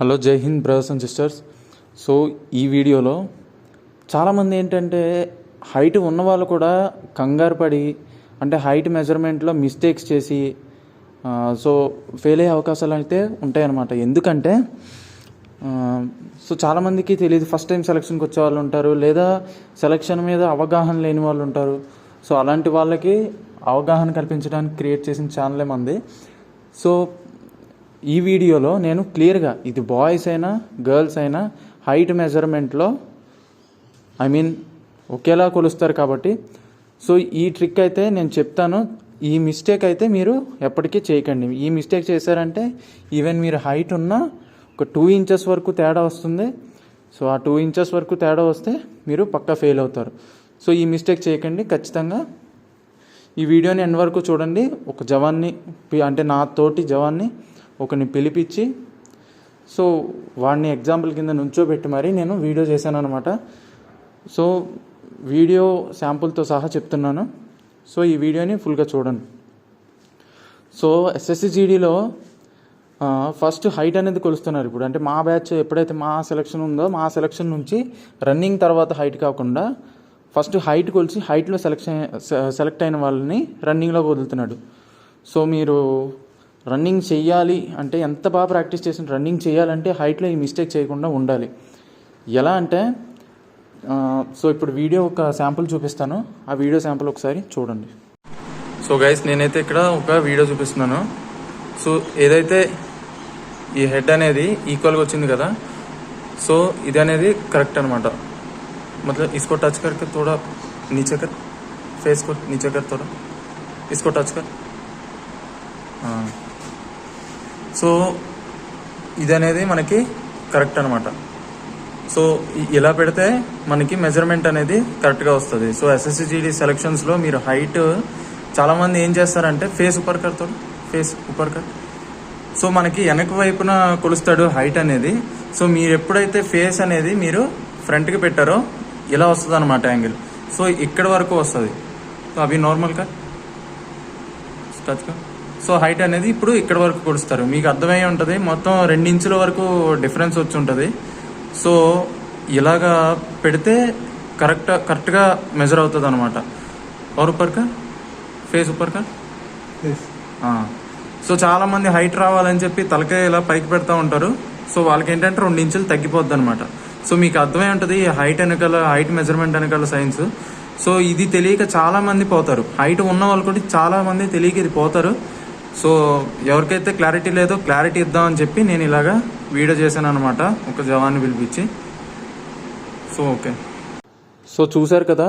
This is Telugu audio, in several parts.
Hello Jai Hind brothers and sisters. So ఈ వీడియోలో చాలామంది ఏంటంటే హైట్ ఉన్న వాళ్ళు కూడా కంగారు పడి అంటే హైట్ మెజర్మెంట్లో మిస్టేక్స్ చేసి సో ఫెయిల్ అయ్యే అవకాశాలు అయితే ఉంటాయన్నమాట. ఎందుకంటే సో చాలామందికి తెలియదు ఫస్ట్ టైం సెలక్షన్కి వచ్చే వాళ్ళు ఉంటారు లేదా సెలక్షన్ మీద అవగాహన లేని వాళ్ళు ఉంటారు. సో అలాంటి వాళ్ళకి అవగాహన కల్పించడానికి క్రియేట్ చేసిన ఛానలే మంది. సో ఈ వీడియోలో నేను క్లియర్గా ఇది బాయ్స్ అయినా గర్ల్స్ అయినా హైట్ మెజర్మెంట్లో ఐ మీన్ ఒకేలా కొలుస్తారు కాబట్టి. సో ఈ ట్రిక్ అయితే నేను చెప్తాను. ఈ మిస్టేక్ అయితే మీరు ఎప్పటికీ చేయకండి. ఈ మిస్టేక్ చేశారంటే ఈవెన్ మీరు హైట్ ఉన్నా ఒక టూ ఇంచెస్ వరకు తేడా వస్తుంది. సో ఆ టూ ఇంచెస్ వరకు తేడా వస్తే మీరు పక్కా ఫెయిల్ అవుతారు. సో ఈ మిస్టేక్ చేయకండి. ఖచ్చితంగా ఈ వీడియోని ఎండ్ వరకు చూడండి. ఒక జవాన్ని అంటే నా తోటి జవాన్ని ఒకరిని పిలిపించి సో వాడిని ఎగ్జాంపుల్ కింద నుంచోబెట్టి మరీ నేను వీడియో చేశాను అనమాట సో వీడియో శాంపుల్తో సహా చెప్తున్నాను. సో ఈ వీడియోని ఫుల్గా చూడండి. సో ఎస్ఎస్సిజీడీలో ఫస్ట్ హైట్ అనేది కొలుస్తున్నారు ఇప్పుడు. అంటే మా బ్యాచ్ ఎప్పుడైతే మా సెలక్షన్ ఉందో మా సెలక్షన్ నుంచి రన్నింగ్ తర్వాత హైట్ కాకుండా ఫస్ట్ హైట్ కొలిచి హైట్లో సెలక్షన్ సెలెక్ట్ అయిన వాళ్ళని రన్నింగ్లో వదులుతున్నాడు. సో మీరు రన్నింగ్ చెయ్యాలి అంటే ఎంత బాగా ప్రాక్టీస్ చేసిన రన్నింగ్ చేయాలంటే హైట్లో ఈ మిస్టేక్ చేయకుండా ఉండాలి ఎలా అంటే ఆ, సో ఇప్పుడు వీడియో ఒక శాంపుల్ చూపిస్తాను ఆ వీడియో శాంపుల్ ఒకసారి చూడండి సో గైస్ నేనైతే ఇక్కడ ఒక వీడియో చూపిస్తున్నాను సో ఏదైతే ఈ హెడ్ అనేది ఈక్వల్గా వచ్చింది కదా సో ఇది అనేది కరెక్ట్ అనమాట मतलब इसको टच करके थोड़ा नीचे कर फेस को नीचे कर थोड़ा इसको टच कर हाँ సో ఇది అనేది మనకి కరెక్ట్ అనమాట సో ఇలా పెడితే మనకి మెజర్మెంట్ అనేది కరెక్ట్గా వస్తుంది. సో ఎస్ఎస్సిజిడి సెలక్షన్స్లో మీరు హైట్ చాలామంది ఏం చేస్తారంటే ఫేస్ ఉపర్ కడతాడు ఫేస్ ఉపర్ కట్ సో మనకి వెనక వైపున కొలుస్తాడు హైట్ అనేది. సో మీరు ఎప్పుడైతే ఫేస్ అనేది మీరు ఫ్రంట్కి పెట్టారో ఇలా వస్తుంది అనమాట యాంగిల్. సో ఇక్కడ వరకు వస్తుంది. సో అవి నార్మల్ కట్ టచ్గా సో హైట్ అనేది ఇప్పుడు ఇక్కడ వరకు కొలుస్తారు. మీకు అర్థమై ఉంటుంది. మొత్తం రెండు ఇంచుల వరకు డిఫరెన్స్ వచ్చి ఉంటుంది. సో ఇలాగా పెడితే కరెక్ట్ కరెక్ట్గా మెజర్ అవుతుంది అనమాట పవర్ ఉపర్కా ఫేస్ ఉపర్కా సో చాలా మంది హైట్ రావాలని చెప్పి తలకాయ ఇలా పైకి పెడతా ఉంటారు. సో వాళ్ళకి ఏంటంటే రెండు ఇంచులు తగ్గిపోద్ది అనమాట సో మీకు అర్థమై ఉంటుంది హైట్ వెనకాల హైట్ మెజర్మెంట్ వెనకాల సైన్స్ సో ఇది తెలియక చాలా మంది పోతారు. హైట్ ఉన్న వాళ్ళు కూడా చాలా మంది తెలియక ఇది పోతారు. సో ఎవరికైతే క్లారిటీ లేదో క్లారిటీ ఇద్దామని చెప్పి నేను ఇలాగా వీడియో చేశాను అనమాట ఒక జవాన్ని పిలిపించి. So okay. సో చూశారు కదా?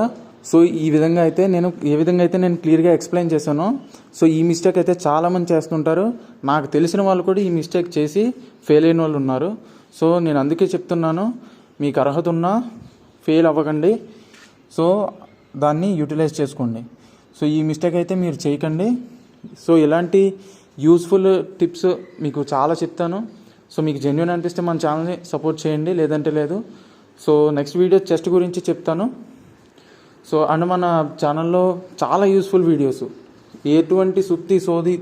సో ఈ విధంగా అయితే నేను ఏ విధంగా అయితే నేను క్లియర్గా ఎక్స్ప్లెయిన్ చేశానో సో ఈ మిస్టేక్ అయితే చాలామంది చేస్తుంటారు. నాకు తెలిసిన వాళ్ళు కూడా ఈ మిస్టేక్ చేసి ఫెయిల్ అయిన వాళ్ళు ఉన్నారు. సో నేను అందుకే చెప్తున్నాను మీకు అర్హత ఉన్నా ఫెయిల్ అవ్వకండి. సో దాన్ని యూటిలైజ్ చేసుకోండి. సో ఈ మిస్టేక్ అయితే మీరు చేయకండి. సో ఇలాంటి యూస్ఫుల్ టిప్స్ మీకు చాలా చెప్తాను. సో మీకు జెన్యున్ అనిపిస్తే మన ఛానల్ని సపోర్ట్ చేయండి. లేదంటే లేదు. సో నెక్స్ట్ వీడియో చెస్ట్ గురించి చెప్తాను. సో అండ్ మన ఛానల్లో చాలా యూస్ఫుల్ వీడియోస్ ఎటువంటి సుత్తి సోది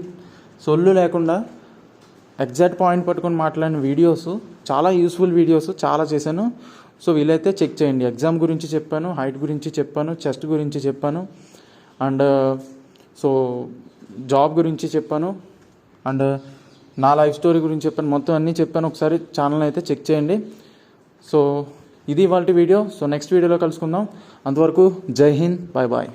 సొల్లు లేకుండా ఎగ్జాక్ట్ పాయింట్ పట్టుకొని మాట్లాడిన వీడియోస్ చాలా యూస్ఫుల్ వీడియోస్ చాలా చేశాను. సో వీలైతే చెక్ చేయండి. ఎగ్జామ్ గురించి చెప్పాను హైట్ గురించి చెప్పాను చెస్ట్ గురించి చెప్పాను. అండ్ సో జాబ్ గురించి చెప్పాను అండ్ నా లైఫ్ స్టోరీ గురించి చెప్పాను. మొత్తం అన్నీ చెప్పాను. ఒకసారి ఛానల్ అయితే చెక్ చేయండి. సో ఇది వాళ్ళ వీడియో. సో నెక్స్ట్ వీడియోలో కలుసుకుందాం. అంతవరకు జై హింద్. Bye bye